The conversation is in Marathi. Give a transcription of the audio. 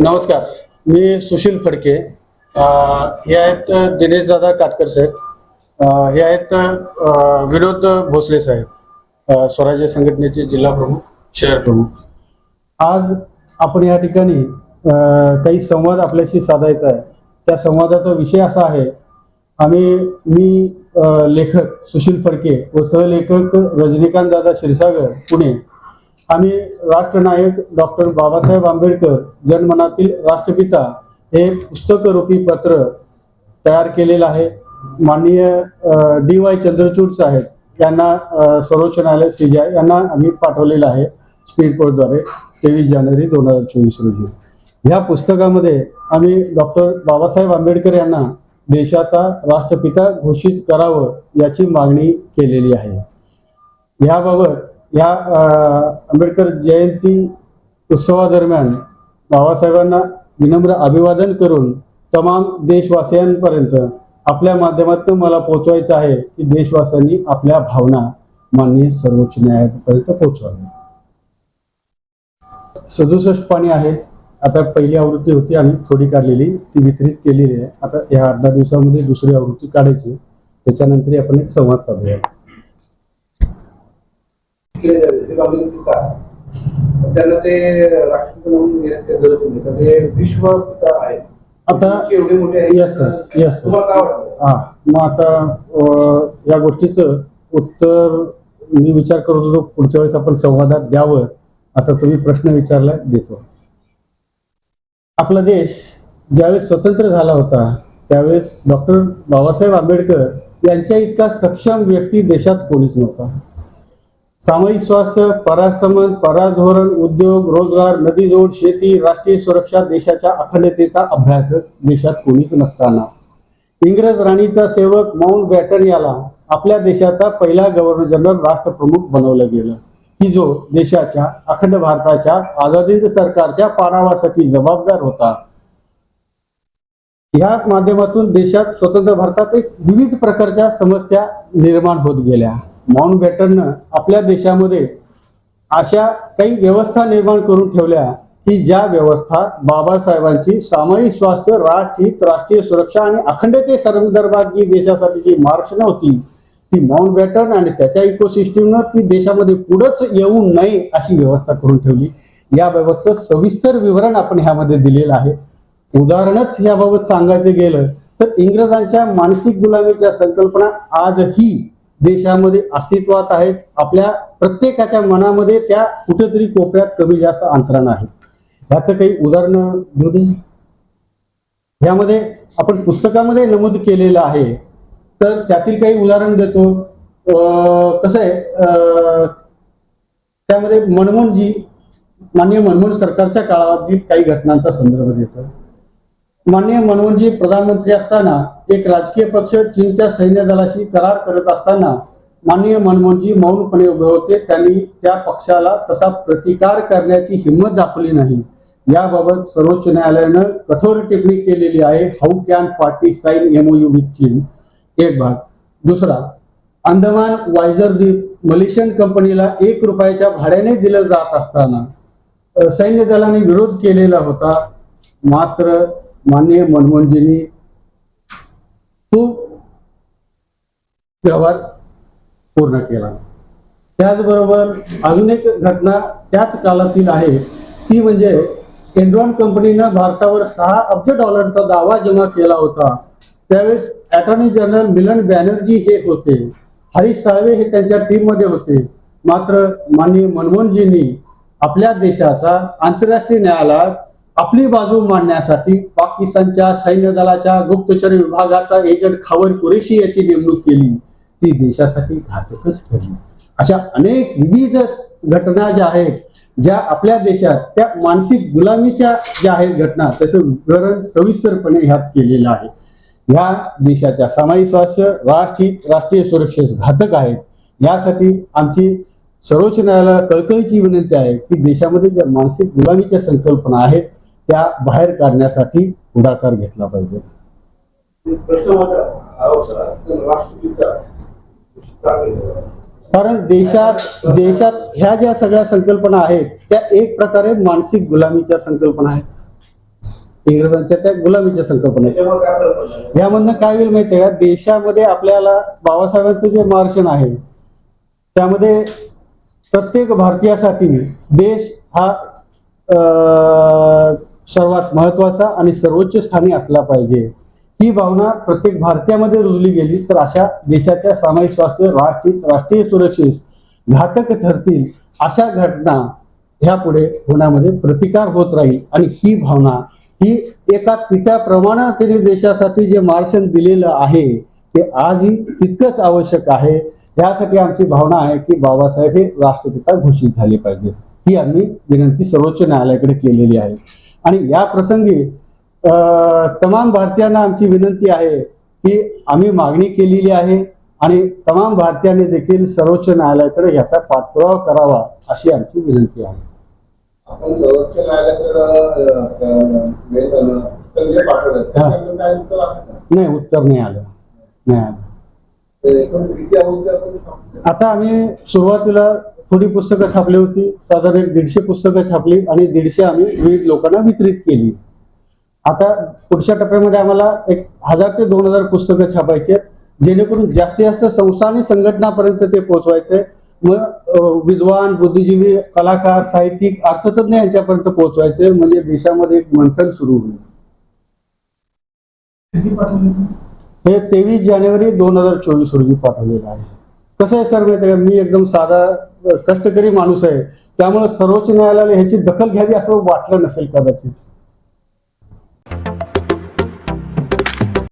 नमस्कार मी सुशील फडके. हे आहेत दिनेश दादा काटकर साहेब. हे आहेत विनोद भोसले साहेब स्वराज्य संघटनेचे जिल्हा प्रमुख शहर प्रमुख. आज आपण या ठिकाणी काही संवाद आपल्याशी साधायचा आहे. त्या संवादाचा विषय असा आहे आम्ही मी लेखक सुशील फडके व सहलेखक रजनीकांत दादा क्षीरसागर पुणे. आणि राष्ट्रनायक डॉक्टर बाबासाहेब आंबेडकर जनमनातील राष्ट्रपिता हे पुस्तकरूपी पत्र तयार केलेलं आहे. माननीय डी वाय चंद्रचूड साहेब यांना सर्वोच्च न्यायालय सीजा यांना आम्ही पाठवलेलं आहे स्पीड पोस्टद्वारे तेवीस जानेवारी दोन हजार चोवीस रोजी. ह्या पुस्तकामध्ये आम्ही डॉक्टर बाबासाहेब आंबेडकर यांना देशाचा राष्ट्रपिता घोषित करावं याची मागणी केलेली आहे. याबाबत या आंबेडकर जयंती उत्सवादरम्यान बाबासाहेबांना विनम्र अभिवादन करून तमाम देशवासियांपर्यंत आपल्या माध्यमातून मला पोहोचवायचं आहे की देशवासियांनी आपल्या भावना माननीय सर्वोच्च न्यायालयापर्यंत पोहोचवाव्या सदुसष्ट पाणी आहे. आता पहिली आवृत्ती होती आम्ही थोडी काढलेली ती वितरित केलेली आहे. आता या अर्धा दिवसामध्ये दुसरी आवृत्ती काढायची. त्याच्यानंतर आपण एक संवाद साधूया. केले जावे ते त्यांना ते राष्ट्रपिता म्हणून तर ते विश्वपिता आहे. आता एवढे मोठे वाटतं? हा. मग आता या गोष्टीचं उत्तर मी विचार करत होतो पुढच्या वेळेस आपण संवादात द्यावं. आता तुम्ही प्रश्न विचारला देतो. आपला देश ज्यावेळेस स्वतंत्र झाला होता त्यावेळेस डॉक्टर बाबासाहेब आंबेडकर यांच्या इतका सक्षम व्यक्ती देशात कोणीच नव्हता. सामायिक स्वास्थ्य परासमन पराधोरण उद्योग रोजगार नदीजोड शेती राष्ट्रीय सुरक्षा देशाच्या अखंडतेचा अभ्यास देशात कोणीच नसताना. इंग्रज राणीचा सेवक माउंट बॅटन याला आपल्या देशाचा पहिला गव्हर्नर जनरल राष्ट्रप्रमुख बनवलं गेलं. की जो देशाच्या अखंड भारताच्या आझादी सरकारच्या पाडावासाठी जबाबदार होता. या माध्यमातून देशात स्वतंत्र भारतात एक विविध प्रकारच्या समस्या निर्माण होत गेल्या. माउंट बॅटननं आपल्या देशामध्ये अशा काही व्यवस्था निर्माण करून ठेवल्या की ज्या व्यवस्था बाबासाहेबांची सामायिक स्वास्थ्य राष्ट्रहित राष्ट्रीय सुरक्षा आणि अखंडते संदर्भात जी देशासाठी जी मार्गदर्शन होती ती माउंट बॅटन आणि त्याच्या इकोसिस्टीमनं ती देशामध्ये पुढंच येऊ नये अशी व्यवस्था करून ठेवली. याबाबतचं सविस्तर विवरण आपण ह्यामध्ये दिलेलं आहे. उदाहरणच याबाबत सांगायचं गेलं तर इंग्रजांच्या मानसिक गुलामीच्या संकल्पना आजही देशामध्ये अस्तित्वात आहेत. आपल्या प्रत्येकाच्या मनामध्ये त्या कुठेतरी कोपऱ्यात कमी जास्त अंतरानं आहे. ह्याचं काही उदाहरणं घेऊ दे. ह्यामध्ये आपण पुस्तकामध्ये नमूद केलेलं आहे. तर त्यातील काही उदाहरण देतो. अं, कसं आहे? अं, त्यामध्ये मनमोहनजी माननीय मनमोहन सरकारच्या काळातील काही घटनांचा संदर्भ देतो. माननीय मनोहरजी प्रधानमंत्री असताना एक राजकीय पक्ष चीनच्या सैन्य दलाशी करार करत असताना माननीय मनमोहनजी मौनपणे उभे होते त्यांनी त्या पक्षाला तसा प्रतिकार करण्याची हिंमत दाखवली नाही. याबाबत सर्वोच्च न्यायालयानं कठोर टिप्पणी केलेली आहे how can party sign MoU with चीन. एक भाग. दुसरा अंदमान वायझर द्वीप मलेशियन कंपनीला एक रुपयाच्या भाड्याने दिलं जात असताना सैन्य दलाने विरोध केलेला होता. मात्र माननीय मनमोहनजींनी खूप व्यवहार पूर्ण केला. त्याचबरोबर अजून एक घटना त्याच काळातील आहे. ती म्हणजे एनरॉन कंपनीनं भारतावर सहा अब्ज डॉलरचा दावा जमा केला होता. त्यावेळेस अटॉर्नी जनरल मिलन बॅनर्जी हे होते. हरीश साळवे हे त्यांच्या टीममध्ये होते. मात्र माननीय मनमोहनजींनी आपल्या देशाचा आंतरराष्ट्रीय न्यायालयात आपली बाजू मांडण्यासाठी पाकिस्तानच्या सैन्य दलाच्या गुप्तचर विभागाचा एजंट खावर कुरेशी याची नेमणूक केली. ती देशासाठी घातकच ठरली. अशा अनेक विविध घटना ज्या आहेत ज्या आपल्या देशात त्या मानसिक गुलामीच्या ज्या आहेत घटना त्याचं विवरण सविस्तरपणे ह्यात केलेलं आहे. ह्या देशाच्या सामायिक स्वास्थ्य राष्ट्रीय राष्ट्रीय सुरक्षेस घातक आहेत. यासाठी आमची सर्वोच्च न्यायालयाला कळकळीची विनंती आहे की देशामध्ये ज्या मानसिक गुलामीच्या संकल्पना आहेत त्या बाहेर काढण्यासाठी पुढाकार घेतला पाहिजे? कारण देशात देशात ह्या ज्या सगळ्या संकल्पना आहेत त्या एक प्रकारे मानसिक गुलामीच्या संकल्पना आहेत. इंग्रजांच्या त्या गुलामीच्या संकल्पना यामधनं काय होईल माहितीये का? देशामध्ये आपल्याला बाबासाहेबांचं जे मार्शन आहे त्यामध्ये प्रत्येक भारतीयासाठी देश हा सर्वात महत्त्वाचा आणि सर्वोच्च स्थानी असला पाहिजे. ही भावना प्रत्येक भारतीयामध्ये रुजली गेली तर अशा देशाच्या सामायिक स्वास्थ्य राष्ट्रीय राष्ट्रीय सुरक्षेस घातक ठरतील अशा घटना ह्यापुढे होण्यामध्ये प्रतिकार होत राहील. आणि ही भावना ही एका पित्याप्रमाणे त्यांनी देशासाठी जे मार्शन दिलेलं आहे ते आजही तितकंच आवश्यक आहे. यासाठी आमची भावना आहे की बाबासाहेब हे राष्ट्रपिता घोषित झाले पाहिजे ही आम्ही विनंती सर्वोच्च न्यायालयाकडे केलेली आहे. आणि या प्रसंगी तमाम भारतीयांना आमची विनंती आहे की आम्ही मागणी केलेली आहे आणि तमाम भारतीयांनी देखील सर्वोच्च न्यायालयाकडे याचा पाठपुरावा करावा अशी आमची विनंती आहे. आपण सर्वोच्च न्यायालयाकडं? नाही उत्तर नाही आलं. आता आम्ही सुरुवातीला थोडी पुस्तकं छापली होती साधारण एक दीडशे पुस्तकं छापली आणि दीडशे आम्ही विविध लोकांना वितरित केली. आता पुढच्या टप्प्यामध्ये आम्हाला एक हजार ते दोन हजार पुस्तकं छापायची आहेत जेणेकरून जास्तीत जास्त संस्था आणि संघटनापर्यंत ते पोहोचवायचे मग विद्वान बुद्धिजीवी कलाकार साहित्यिक अर्थतज्ञ यांच्यापर्यंत पोहोचवायचे म्हणजे देशामध्ये एक मंथन सुरू होईल. हे तेवीस जानेवारी दोन हजार चोवीस रोजी पाठवलेलं आहे. कसं आहे सर माहिती का? मी एकदम साधा कष्टकरी माणूस आहे. त्यामुळे सर्वोच्च न्यायालयाला ह्याची दखल घ्यावी असं वाटलं नसेल कदाचित.